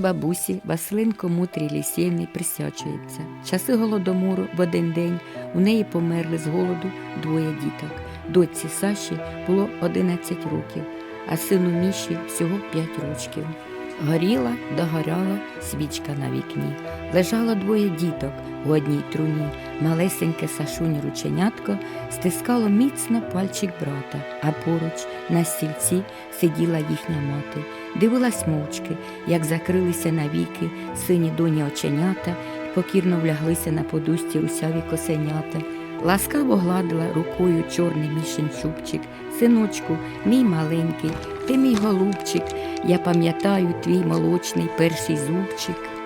Бабусі Василенко Мутрій Лісєвні присвячується. Часи голодомору в один день у неї померли з голоду двоє діток. Дочці Саші було 11 років, а сину Міші всього 5 років. Горіла, догоряла свічка на вікні. Лежало двоє діток у одній труні. Малесеньке Сашуні рученятко стискало міцно пальчик брата, а поруч на стільці сиділа їхня мати. Дивилась мовчки, як закрилися навіки сині доні оченята покірно вляглися на подусті русяві косенята. Ласкаво гладила рукою чорний чубчик. Синочку, мій маленький, ти мій голубчик, я пам'ятаю твій молочний перший зубчик.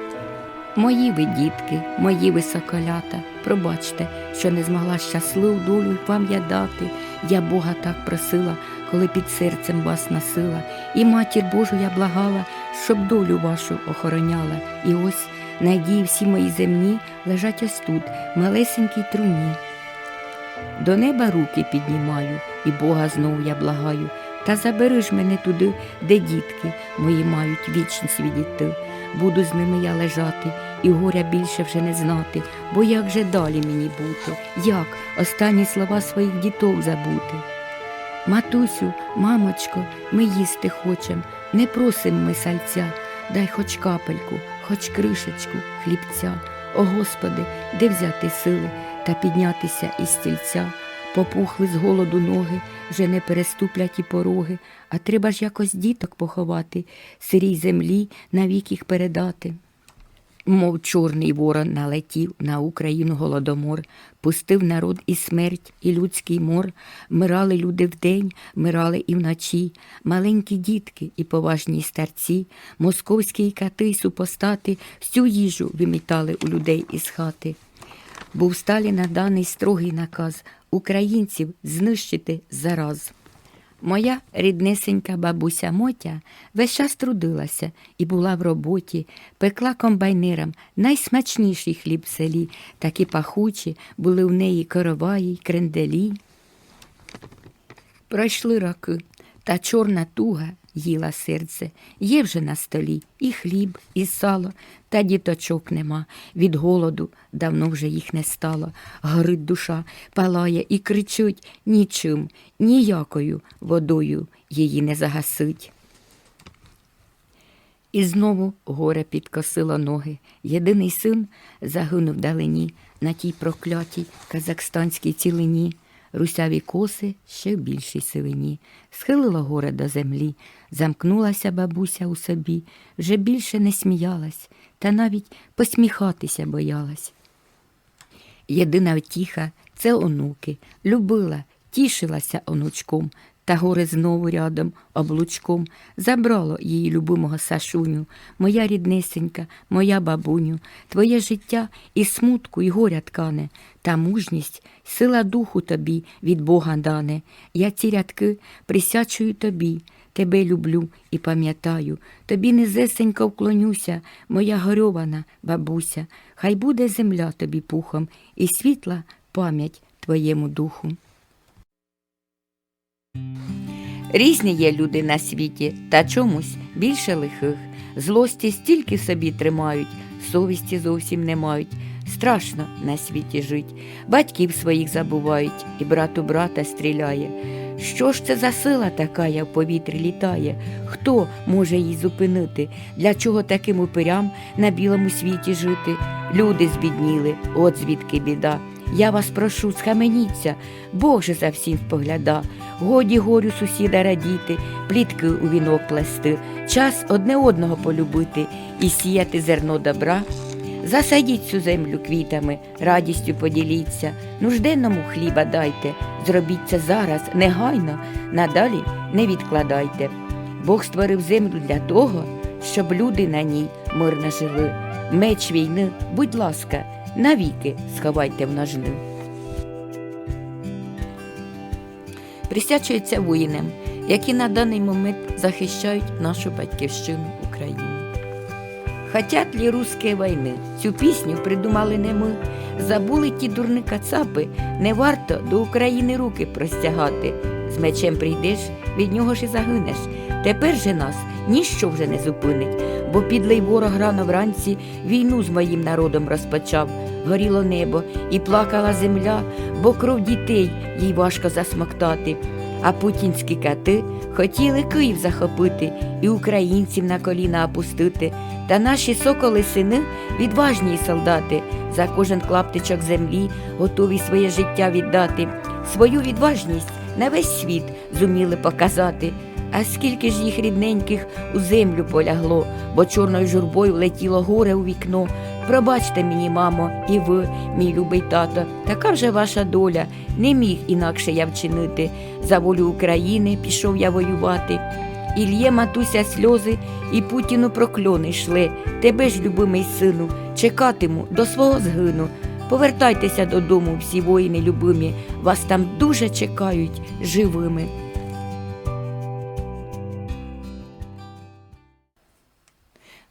Мої ви, дітки, мої ви соколята, пробачте, що не змогла щасливу долю вам я дати. Я Бога так просила, коли під серцем вас носила, і матір Божу я благала, щоб долю вашу охороняла. І ось надії всі мої земні лежать ось тут, малесенькій труні. До неба руки піднімаю, і Бога знову я благаю. Та забери ж мене туди, де дітки мої мають вічність відійти. Буду з ними я лежати, і горя більше вже не знати, бо як же далі мені бути? Як останні слова своїх діток забути? Матусю, мамочко, ми їсти хочем, не просим ми сальця, дай хоч капельку, хоч кришечку, хлібця. О Господи, де взяти сили та піднятися із стільця? Попухли з голоду ноги, вже не переступлять і пороги, а треба ж якось діток поховати, сирій землі навік їх передати. Мов чорний ворон налетів на Україну голодомор, пустив народ і смерть, і людський мор. Мирали люди вдень, мирали і вночі, маленькі дітки і поважні старці, московські кати супостати всю їжу вимітали у людей із хати. Був Сталіна даний строгий наказ українців знищити зараз. Моя ріднесенька бабуся Мотя весь час трудилася і була в роботі, пекла комбайнирам найсмачніший хліб в селі, такі пахучі були в неї короваї й кренделі. Пройшли роки, та чорна туга їла серце. Є вже на столі і хліб, і сало, та діточок нема. Від голоду давно вже їх не стало. Горить душа, палає і кричуть нічим, ніякою водою її не загасить. І знову горе підкосило ноги. Єдиний син загинув вдалині на тій проклятій казахстанській цілині. Русяві коси ще в більшій сивині. Схилило горе до землі, замкнулася бабуся у собі, вже більше не сміялась, та навіть посміхатися боялась. Єдина втіха це онуки, любила, тішилася онучком, та горе знову рядом, облучком, забрало її любимого Сашуню, моя ріднесенька, моя бабуню, твоє життя і смутку, і горя ткане, та мужність, сила духу тобі від Бога дане. Я ці рядки присячую тобі. Тебе люблю і пам'ятаю, тобі низесенько вклонюся, моя горьована бабуся, хай буде земля тобі пухом і світла пам'ять твоєму духу. Різні є люди на світі, та чомусь більше лихих. Злості стільки собі тримають, совісті зовсім не мають. Страшно на світі жить. Батьків своїх забувають, і брат у брата стріляє. Що ж це за сила така в повітрі літає? Хто може її зупинити? Для чого таким упирям на білому світі жити? Люди збідніли, от звідки біда. Я вас прошу, схаменіться, Бог же за всім спогляда. Годі горю сусіда радіти, плітки у вінок плести, час одне одного полюбити і сіяти зерно добра. Засадіть цю землю квітами, радістю поділіться, нужденному хліба дайте, зробіть це зараз, негайно, надалі не відкладайте. Бог створив землю для того, щоб люди на ній мирно жили. Меч війни, будь ласка, навіки сховайте в ножни. Присячується воїнам, які на даний момент захищають нашу батьківщину Україну. Хотят ли русської війни? Цю пісню придумали не ми. Забули ті дурні кацапи, не варто до України руки простягати. З мечем прийдеш, від нього ж і загинеш. Тепер же нас ніщо вже не зупинить, бо підлий ворог рано вранці війну з моїм народом розпочав. Горіло небо і плакала земля, бо кров дітей їй важко засмоктати. А путінські кати хотіли Київ захопити і українців на коліна опустити. Та наші соколи сини відважні солдати, за кожен клаптичок землі готові своє життя віддати. Свою відважність на весь світ зуміли показати. А скільки ж їх рідненьких у землю полягло, бо чорною журбою летіло горе у вікно. Пробачте мені, мамо, і ви, мій любий тато, така вже ваша доля, не міг інакше я вчинити. За волю України пішов я воювати. І лє матуся сльози, і Путіну прокльони йшли. Тебе ж, любимий сину, чекатиму до свого згину. Повертайтеся додому, всі воїни любимі, вас там дуже чекають живими.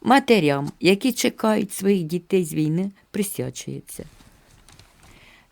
Матерям, які чекають своїх дітей з війни, присвячується.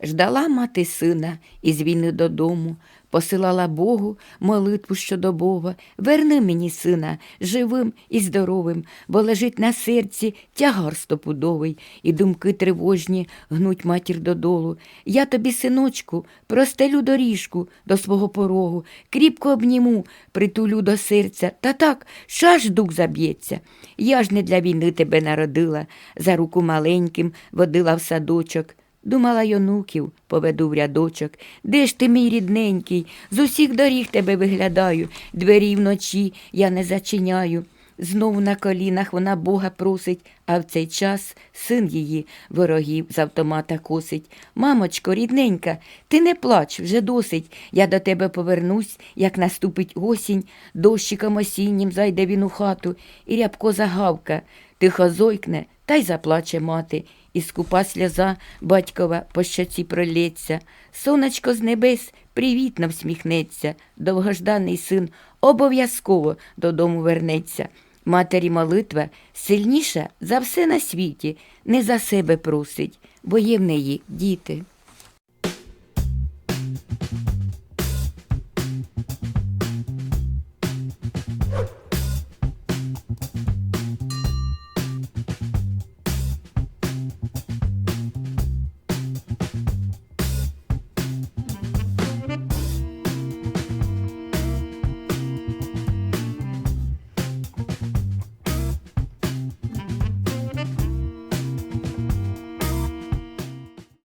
Ждала мати сина із війни додому, посилала Богу молитву щодобово. Верни мені сина живим і здоровим, бо лежить на серці тягар стопудовий, і думки тривожні гнуть матір додолу. Я тобі, синочку, простелю доріжку до свого порогу, кріпко обніму, притулю до серця, та так, що аж дух заб'ється. Я ж не для війни тебе народила, за руку маленьким водила в садочок. Думала й онуків, поведу в рядочок. Де ж ти, мій рідненький? З усіх доріг тебе виглядаю, двері вночі я не зачиняю. Знову на колінах вона Бога просить, а в цей час син її ворогів з автомата косить. Мамочко, рідненька, ти не плач, вже досить. Я до тебе повернусь, як наступить осінь, дощиком осіннім зайде він у хату, і рябко загавка, тихо зойкне, та й заплаче мати. І скупа сльоза батькова по щоці пролється. Сонечко з небес привітно всміхнеться. Довгожданий син обов'язково додому вернеться. Матері молитва сильніша за все на світі, не за себе просить, бо є в неї діти.